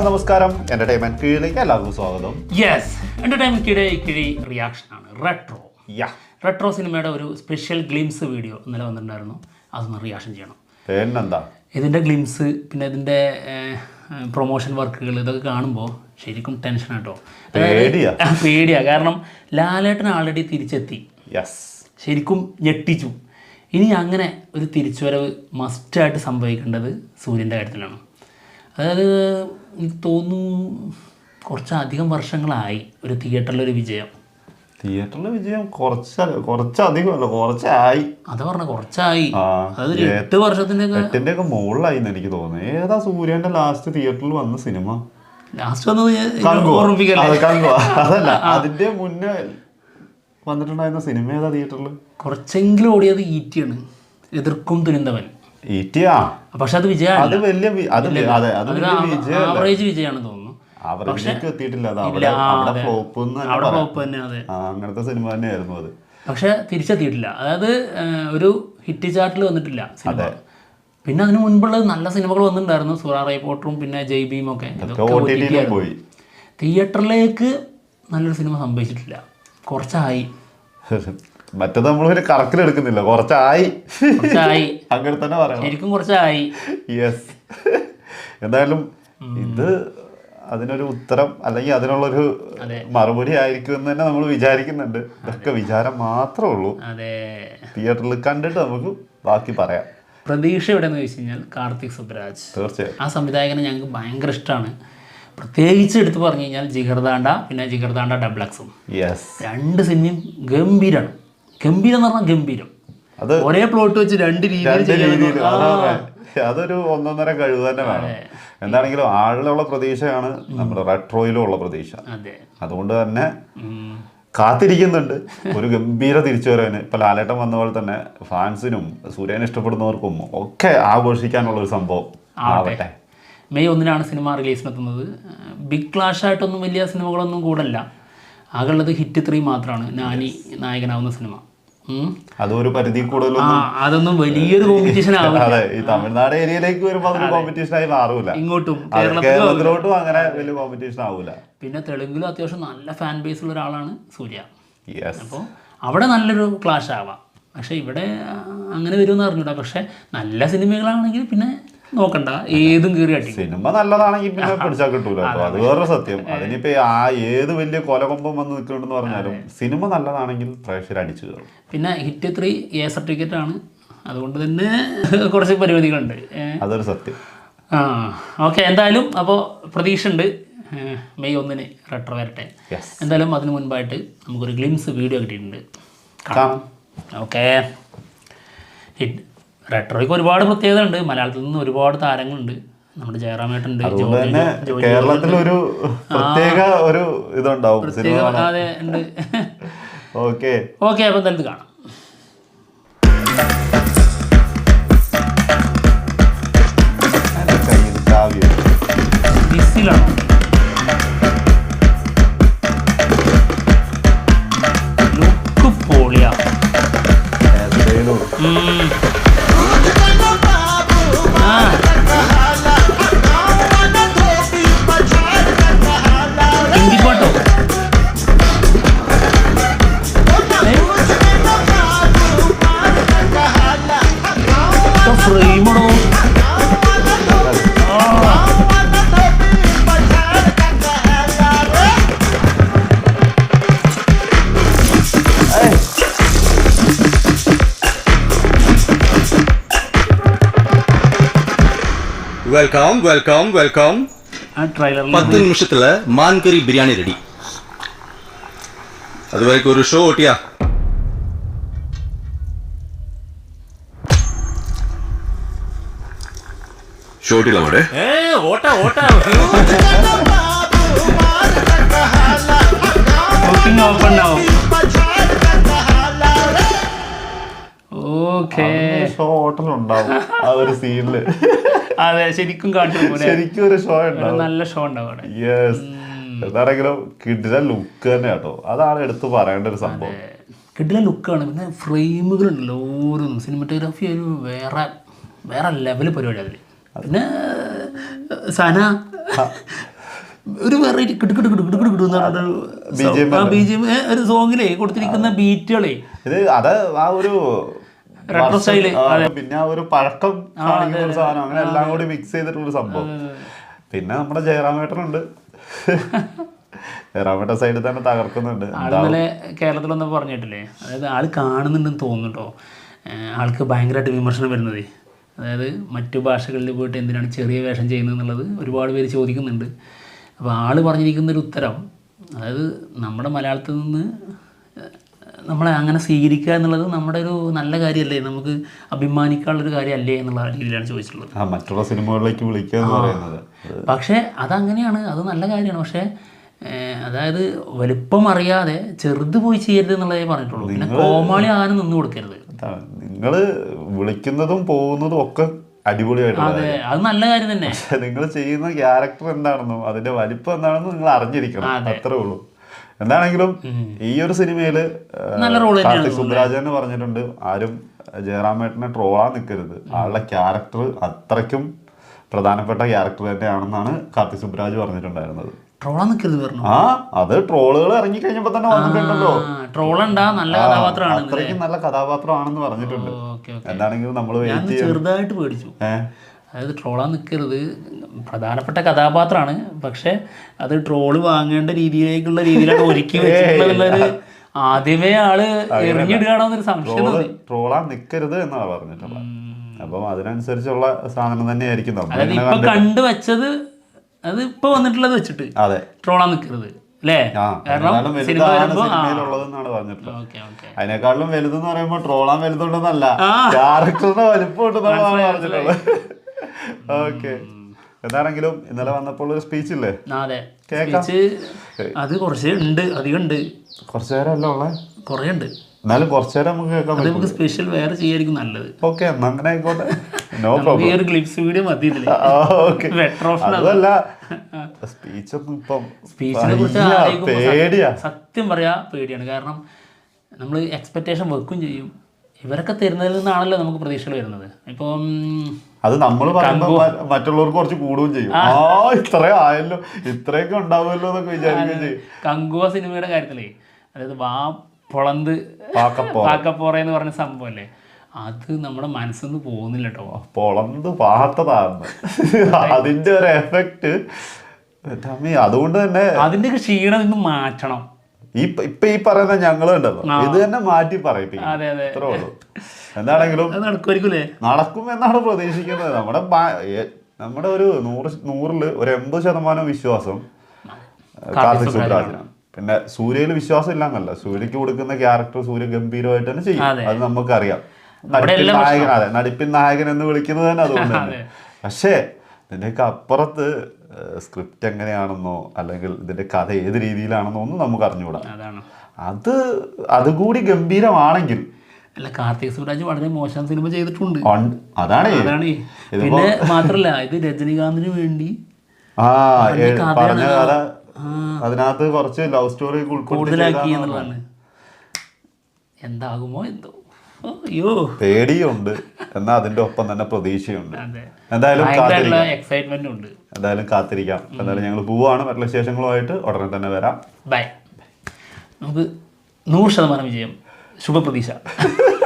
എല്ലാവർക്കും നമസ്കാരം. എന്റർടൈൻമെന്റ് കീഴിലേക്ക് എല്ലാവർക്കും സ്വാഗതം. യെസ് എന്റർടൈൻമെന്റ് എന്റർടൈൻമെന്റ് കിഴി റിയാക്ഷൻ ആണ്. റെട്രോ യാ റെട്രോ സിനിമയുടെ ഒരു സ്പെഷ്യൽ ഗ്ലിംസ് വീഡിയോ ഇന്നലെ വന്നിട്ടുണ്ടായിരുന്നു. അതൊന്ന് റിയാക്ഷൻ ചെയ്യണം. പിന്നെന്താ? ഇതിന്റെ ഗ്ലിംസ് പിന്നെ ഇതിന്റെ പ്രൊമോഷൻ വർക്കുകൾ ഇതൊക്കെ കാണുമ്പോൾ ശരിക്കും ടെൻഷൻ കേട്ടോ പേടിയാ. പേടിയാ. കാരണം ലാലേട്ടൻ ആൾറെഡി തിരിച്ചെത്തി. യെസ് ശരിക്കും ഞെട്ടിച്ചു. ഇനി അങ്ങനെ ഒരു തിരിച്ചുവരവ് മസ്റ്റായിട്ട് സംഭവിക്കേണ്ടത് സൂര്യന്റെ കാര്യത്തിലാണ്. അതായത് എനിക്ക് തോന്നുന്നു കുറച്ചധികം വർഷങ്ങളായി ഒരു തിയേറ്ററിലൊരു വിജയം. തിയേറ്ററിലെ വിജയം കുറച്ച് കുറച്ചധികം അല്ല കുറച്ചായി. അത് പറഞ്ഞ കുറച്ചായി. ഒരു എട്ട് വർഷത്തിന്റെ ഒക്കെ എട്ടിന്റെ ഒക്കെ മുകളിലായി എന്ന് എനിക്ക് തോന്നുന്നു. ഏതാ സൂര്യന്റെ ലാസ്റ്റ് തിയേറ്ററിൽ വന്ന സിനിമ ലാസ്റ്റ് വന്നത്. അതല്ല അതിന്റെ മുന്നേ വന്നിട്ടുണ്ടായിരുന്ന സിനിമ ഏതാ തിയേറ്ററിൽ കുറച്ചെങ്കിലും ഓടിയത് ഈറ്റിയാണ് എതിർക്കും തുരന്തവൻ പക്ഷെ അത് വിജയമാണ് ആവറേജ് തോന്നുന്നു. അവരിലേക്ക് എത്തിയിട്ടില്ല അത് അവിടെ ഇല്ല, ആ, അവിടെ അതെ. ഫ്ലോപ്പ് അവിടെ ഫ്ലോപ്പ് തന്നെ അതെ. അങ്ങനത്തെ സിനിമ തന്നെയായിരുന്നു അത്. പക്ഷെ തിരിച്ചെത്തിയിട്ടില്ല. അതായത് ഒരു ഹിറ്റ് ചാർട്ടിൽ വന്നിട്ടില്ല സിനിമ. പിന്നെ അതിന് മുൻപുള്ള നല്ല സിനിമകൾ വന്നിട്ടുണ്ടായിരുന്നു. സുറാ റൈപ്പോട്ടറും പിന്നെ ജയ് ഭീം ഒക്കെ. പോയി. തിയേറ്ററിലേക്ക് നല്ലൊരു സിനിമ സംഭവിച്ചിട്ടില്ല. കുറച്ചായി. മറ്റത് നമ്മൾ ഒരു കറക്കിലെടുക്കുന്നില്ല കുറച്ചായി. കുറച്ചായി. അങ്ങനെ തന്നെ പറയാം ശരിക്കും കുറച്ചായി. യെസ് എന്തായാലും ഇത് അതിനൊരു ഉത്തരം അല്ലെങ്കിൽ അതിനുള്ളൊരു മറുപടി ആയിരിക്കും എന്ന് തന്നെ നമ്മൾ വിചാരിക്കുന്നുണ്ട്. ഇതൊക്കെ വിചാരം മാത്രമേ ഉള്ളൂ. തിയേറ്ററിൽ കണ്ടിട്ട് നമുക്ക് ബാക്കി പറയാം. പ്രതീക്ഷ എവിടെയെന്ന് ചോദിച്ചു കഴിഞ്ഞാൽ കാർത്തിക് സുബ്രാജ്. തീർച്ചയായും. ആ സംവിധായകനെ ഞങ്ങൾക്ക് ഭയങ്കര ഇഷ്ടമാണ് പ്രത്യേകിച്ച് എടുത്ത് പറഞ്ഞു കഴിഞ്ഞാൽ ജിഗർദാണ്ട പിന്നെ ജിഗർദാണ്ട ഡബ്ലക്സും. യെസ് രണ്ട് സിനിമയും ഗംഭീരമാണ് ഗംഭീരം എന്ന് പറഞ്ഞാൽ ഗംഭീരം. അത് ഒരേ പ്ലോട്ട് വെച്ച് രണ്ട് രീതിയിൽ. അതൊരു ഒന്നൊന്നര കഴിവ് തന്നെ വേണം. എന്താണെങ്കിലും ആളിലുള്ള പ്രതീക്ഷയാണ് നമ്മുടെ റെട്രോയിലും ഉള്ള പ്രതീക്ഷ. അതെ. അതുകൊണ്ട് തന്നെ കാത്തിരിക്കുന്നുണ്ട്. ഒരു ഗംഭീര തിരിച്ചുവരവിന്. ഇപ്പൊ ലാലേട്ടൻ വന്ന പോലെ തന്നെ ഫാൻസിനും സൂര്യനെ ഇഷ്ടപ്പെടുന്നവർക്കും ഒക്കെ ആഘോഷിക്കാനുള്ള ഒരു സംഭവം ആവട്ടെ. മെയ് ഒന്നിനാണ് സിനിമ റിലീസിനെത്തുന്നത്. ബിഗ് ക്ലാഷ് ആയിട്ടൊന്നും വലിയ സിനിമകളൊന്നും കൂടല്ല. ആകെയുള്ളത് ഹിറ്റ് ത്രീ മാത്രമാണ് നാനി നായകനാവുന്ന സിനിമ. അതൊരു പരിധി കൂടുതൽ അതൊന്നും വലിയൊരു കോമ്പറ്റീഷൻ അതെ ഈ തമിഴ്നാട് ഏരിയയിലേക്ക് വരുമ്പോ അതൊരു കോമ്പറ്റീഷൻ ആയി മാറൂല. ഇങ്ങോട്ടും കേരളത്തിലോട്ടും അങ്ങനെ വലിയ കോമ്പറ്റീഷൻ ആവൂല. പിന്നെ തെലുങ്കിലും അത്യാവശ്യം നല്ല ഫാൻ ബേസ് ഉള്ള ഒരാളാണ് സൂര്യ. അപ്പോൾ അവിടെ നല്ലൊരു ക്ലാഷ് ആവാം. പക്ഷെ ഇവിടെ അങ്ങനെ വരുമെന്ന് അറിഞ്ഞൂടാ. പക്ഷെ നല്ല സിനിമകളാണെങ്കിൽ പിന്നെ നോക്കണ്ട. ഏതും കീറി അടി സിനിമ നല്ലതാണെങ്കിൽ പിന്നെ പിടിച്ചാൽ കിട്ടൂല അത്. വേറെ സത്യം. അതിനിപ്പോ ആ ഏത് വലിയ കൊലകൊമ്പം വന്ന് നിൽക്കുന്നുണ്ടെന്ന് പറഞ്ഞാലും സിനിമ നല്ലതാണെങ്കിൽ പ്രേക്ഷകർ അടിച്ചു കയറും. പിന്നെ ഹിറ്റ് ത്രീ എ സർട്ടിഫിക്കറ്റ് ആണ്. അതുകൊണ്ട് തന്നെ കുറച്ച് പരിമിതികളുണ്ട്. അതൊരു സത്യം. ആ. ഓക്കെ എന്തായാലും അപ്പോൾ പ്രതീക്ഷ ഉണ്ട് മെയ് ഒന്നിന് റെട്ടർ വരട്ടെ. എന്തായാലും അതിന് മുൻപായിട്ട് നമുക്കൊരു ഗ്ലിംസ് വീഡിയോ കിട്ടിയിട്ടുണ്ട്. കാണാം ഓക്കെ. ഹിറ്റ് റെട്രോയ്ക്ക് ഒരുപാട് പ്രത്യേകത ഉണ്ട് മലയാളത്തിൽ നിന്ന് ഒരുപാട് താരങ്ങളുണ്ട്. നമ്മുടെ ജയറാമേട്ടുണ്ട് കേരളത്തിൽ ഒരു പ്രത്യേക ഒരു ഇതുണ്ടാവും. അതെ ഉണ്ട്. ഓക്കെ. ഓക്കെ അപ്പോൾ എന്തായാലും കാണാം. ബിസിലാണോ? വെൽക്കം വെൽക്കം വെൽക്കം ആ ട്രെയിലറിൽ പത്ത് നിമിഷത്തില് മാൻകറി ബിരിയാണി റെഡി അതുവരേക്കും ഒരു ഷോ ഓട്ടിയാ ഷോ ഓട്ടില്ല അവിടെ ഏ ഓട്ട ഓട്ട ബുക്കിംഗ് ഓപ്പൺ ആവും ഓക്കെ ഷോ ഹോട്ടലുണ്ടാവും ആ ഒരു സീനില് അതെ ശരിക്കും കാണിച്ചു ശരിക്കും ഒരു ഷോ ഉണ്ടാവും. നല്ല ഷോ ഉണ്ടാവും യെസ് എന്താണെങ്കിലും കിഡിലെ ലുക്ക് തന്നെ കേട്ടോ. അതാണ് എടുത്തു പറയേണ്ട ഒരു സംഭവം. കിഡിലെ ലുക്കാണ് പിന്നെ ഫ്രെയിമുകളുണ്ടല്ലോ ഓരോന്നും. സിനിമറ്റോഗ്രാഫി ഒരു വേറെ വേറെ ലെവൽ പരിപാടി അതിൽ പിന്നെ സന ഒരു വെറൈറ്റി കിടു കിടു കിടു കിടു കിട്ടു കിടു എന്ന് BGM പറഞ്ഞൊരു ബി ജെ ഒരു സോങ്ങിലേ കൊടുത്തിരിക്കുന്ന ബീറ്റുകളേ ഇത് അത് ആ ഒരു വർഷം- style, പിന്നെ ഒരു പഴക്കം കാണിക്കുന്ന ഒരു സാധനം. അങ്ങനെ എല്ലാം കൂടി മിക്സ് ചെയ്തിട്ടുള്ള സംഭവം. പിന്നെ നമ്മുടെ ജയറാമേട്ടനുണ്ട് ജയറാമേട്ടൻ സൈഡിൽ തന്നെ തകർക്കുന്നുണ്ട്. ഇന്നലെ കേരളത്തിലൊന്നും പറഞ്ഞിട്ടില്ലേ? അതായത് ആൾ കാണുന്നുണ്ടെന്ന് തോന്നുന്നുണ്ടോ ആൾക്ക് ഭയങ്കരമായിട്ട് വിമർശനം വരുന്നത്. അതായത് മറ്റു ഭാഷകളിൽ പോയിട്ട് എന്തിനാണ് ചെറിയ വേഷം ചെയ്യുന്നത് എന്നുള്ളത് ഒരുപാട് പേര് ചോദിക്കുന്നുണ്ട്. അപ്പോൾ ആൾ പറഞ്ഞിരിക്കുന്നൊരു ഉത്തരം അതായത് നമ്മുടെ മലയാളത്തിൽ നിന്ന് നമ്മളെ അങ്ങനെ സ്വീകരിക്കുക എന്നുള്ളത് നമ്മുടെ ഒരു നല്ല കാര്യമല്ലേ നമുക്ക് അഭിമാനിക്കാനുള്ളൊരു കാര്യമല്ലേ എന്നുള്ള രീതിയിലാണ് ചോദിച്ചിട്ടുള്ളത്. മറ്റുള്ള സിനിമകളിലേക്ക് വിളിക്കുക പക്ഷേ അതങ്ങനെയാണ്. അത് നല്ല കാര്യമാണ്. പക്ഷേ അതായത് വലുപ്പം അറിയാതെ ചെറുത് പോയി ചെയ്യരുത് എന്നുള്ളതേ പറഞ്ഞിട്ടുള്ളൂ. പിന്നെ കോമാളി ആരും നിന്ന് കൊടുക്കരുത്. നിങ്ങൾ വിളിക്കുന്നതും പോകുന്നതും ഒക്കെ അടിപൊളിയായിട്ടുള്ള അതെ അത് നല്ല കാര്യം തന്നെ. നിങ്ങൾ ചെയ്യുന്ന ക്യാരക്ടർ എന്താണെന്നും അതിന്റെ വലിപ്പം എന്താണെന്നും നിങ്ങൾ അറിഞ്ഞിരിക്കണം. അത്രേ ഉള്ളൂ. എന്താണെങ്കിലും ഈ ഒരു സിനിമയിൽ കാർത്തിക് സുബ്രാജൻ പറഞ്ഞിട്ടുണ്ട് ആരും ജയറാമേട്ടനെ ട്രോളാൻ നിൽക്കരുത് ആളുടെ ക്യാരക്ടർ അത്രയ്ക്കും പ്രധാനപ്പെട്ട ക്യാരക്ടർ തന്നെയാണെന്നാണ് കാർത്തിക് സുബ്രാജ് പറഞ്ഞിട്ടുണ്ടായിരുന്നത്. ആ അത് ട്രോളുകൾ ഇറങ്ങി കഴിഞ്ഞപ്പോ തന്നെ വന്നിട്ടുണ്ടല്ലോ. ട്രോളുണ്ടാ നല്ല കഥാപാത്രമാണ് അത്രയ്ക്കും നല്ല കഥാപാത്രമാണെന്ന് പറഞ്ഞിട്ടുണ്ട്. എന്താണെങ്കിലും നമ്മൾ ചെറുതായിട്ട് പേടിച്ചു. ഏഹ് അതായത് ട്രോളാൻ നിൽക്കരുത് പ്രധാനപ്പെട്ട കഥാപാത്രമാണ്. പക്ഷെ അത് ട്രോൾ വാങ്ങേണ്ട രീതിയിലേക്കുള്ള രീതിയിലാണ് ഒരുക്കി വെച്ചിട്ടുള്ളത് ആദ്യമേ ആൾ എറിഞ്ഞിടുകയാണോന്നൊരു സംശയം ട്രോളാൻ നിൽക്കരുത് എന്നാണ് പറഞ്ഞിട്ടുള്ളത്. അപ്പം അതിനനുസരിച്ചുള്ള സാധനം തന്നെയായിരിക്കും അതായത് കണ്ടു വെച്ചത് അത് ഇപ്പൊ വന്നിട്ടുള്ളത് വെച്ചിട്ട് അതെ. ട്രോളാൻ നിൽക്കരുത് അതിനേക്കാളും വലുതെന്ന് പറയുമ്പോ ട്രോളാൻ വലുതുണ്ടെന്നല്ല. ക്യാരക്ടറിന്റെ വലിപ്പം ഉണ്ടെന്നാണ് പറഞ്ഞിട്ടുള്ളത്. ഓക്കെ. എന്താണെങ്കിലും ഇന്നലെ വന്നപ്പോൾ ഒരു സ്പീച്ച് ഇല്ലേ? അതെ. കുറച്ച് ഉണ്ട് അധികം ഉണ്ട്. കുറച്ചു നേരം അല്ല ഉള്ളേ? കുറേ ഉണ്ട്. എന്നാലും കുറച്ചു നേരം നമുക്ക് കേൾക്കാൻ പറ്റും നമുക്ക് സ്പെഷ്യൽ വേറെ ചെയ്യായിരിക്കും നല്ലത്. ഓക്കെ എന്നാ അങ്ങനെ ആയിക്കോട്ടെ. നോ പ്രോബ്ലം ഈ ഒരു ക്ലിപ്സ് വീഡിയോ മതി അതല്ല സ്പീച്ച് ഒന്നും ഇപ്പം സ്പീച്ചിനെ കുറിച്ച് പേടിയാ. സത്യം പറയാ പേടിയാണ്. കാരണം നമ്മൾ എക്സ്പെക്റ്റേഷൻ വെക്കും ചെയ്യും. ഇവരൊക്കെ തരുന്നതിൽ നിന്നാണല്ലോ നമുക്ക് പ്രതീക്ഷകൾ വരുന്നത്. ഇപ്പം അത് നമ്മൾ പറയുമ്പോ മ- മറ്റുള്ളവർക്ക് കുറച്ച് കൂടുകയും ചെയ്യും. ആ. ഇത്ര ആയല്ലോ. ഇത്രയൊക്കെ ഉണ്ടാവുമല്ലോ എന്നൊക്കെ വിചാരിക്കുകയും ചെയ്യും. കങ്കുവ സിനിമയുടെ കാര്യത്തിലേ അതായത് വാ പൊളന്ത് പാക്കപ്പോ പാക്കപ്പോറ എന്ന് പറഞ്ഞ സംഭവല്ലേ? അത് നമ്മുടെ മനസ്സൊന്ന് പോകുന്നില്ല കേട്ടോ പൊളന്ത് പാത്തതാണ് അതിന്റെ ഒരു എഫക്റ്റ് അതുകൊണ്ട് തന്നെ അതിന്റെ ക്ഷീണം ഇന്ന് മാറ്റണം. ഈ ഇപ്പൊ ഈ പറയുന്ന ഞങ്ങളുണ്ടല്ലോ ഇത് തന്നെ മാറ്റി പറയിപ്പിക്കും അതെ ഉള്ളൂ. എന്താണെങ്കിലും നടക്കും എന്നാണ് പ്രതീക്ഷിക്കുന്നത്. നമ്മുടെ നമ്മുടെ ഒരു നൂറ് നൂറിൽ ഒരു എൺപത് ശതമാനം വിശ്വാസം കാർത്തിക് സുബ്രാജിനാണ് പിന്നെ സൂര്യയിൽ വിശ്വാസം ഇല്ലാന്നല്ല. സൂര്യക്ക് കൊടുക്കുന്ന ക്യാരക്ടർ സൂര്യ ഗംഭീരമായിട്ട് തന്നെ ചെയ്യും. അത്. നമുക്കറിയാം. നടിപ്പിൻ നായകൻ അതെ നടിപ്പിൻ നായകൻ എന്ന് വിളിക്കുന്നത് തന്നെ അതുകൊണ്ട് തന്നെ. പക്ഷേ ഇതിന്റെയൊക്കെ അപ്പുറത്ത് സ്ക്രിപ്റ്റ് എങ്ങനെയാണെന്നോ അല്ലെങ്കിൽ ഇതിന്റെ കഥ ഏത് രീതിയിലാണെന്നോ ഒന്നും നമുക്ക് അറിഞ്ഞുകൂടാ. അത് അതുകൂടി ഗംഭീരമാണെങ്കിൽ അല്ല കാർത്തിക് സുബ്രാജ് വളരെ മോശം സിനിമ ചെയ്തിട്ടുണ്ട്. അതാണ്. അതാണ്. പിന്നെ മാത്രല്ല ഇത് രജനീകാന്തിന് വേണ്ടി. അതിനകത്ത് കുറച്ച് ലവ് സ്റ്റോറി കൂടുതലാക്കി എന്നുള്ളതാണ്. എന്താകുമോ എന്തോ. അയ്യോ. പേടിയുണ്ട്. എന്നാൽ അതിന്റെ ഒപ്പം തന്നെ പ്രതീക്ഷയുണ്ട്. എന്തായാലും എക്സൈറ്റ്മെന്റ് ഉണ്ട്. എന്തായാലും കാത്തിരിക്കാം. എന്തായാലും ഞങ്ങൾ പോവാണ്. മറ്റുള്ള വിശേഷങ്ങളുമായിട്ട് ഉടനെ തന്നെ വരാം. ബൈ നമുക്ക് നൂറ് ശതമാനം വിജയം. superprovisado.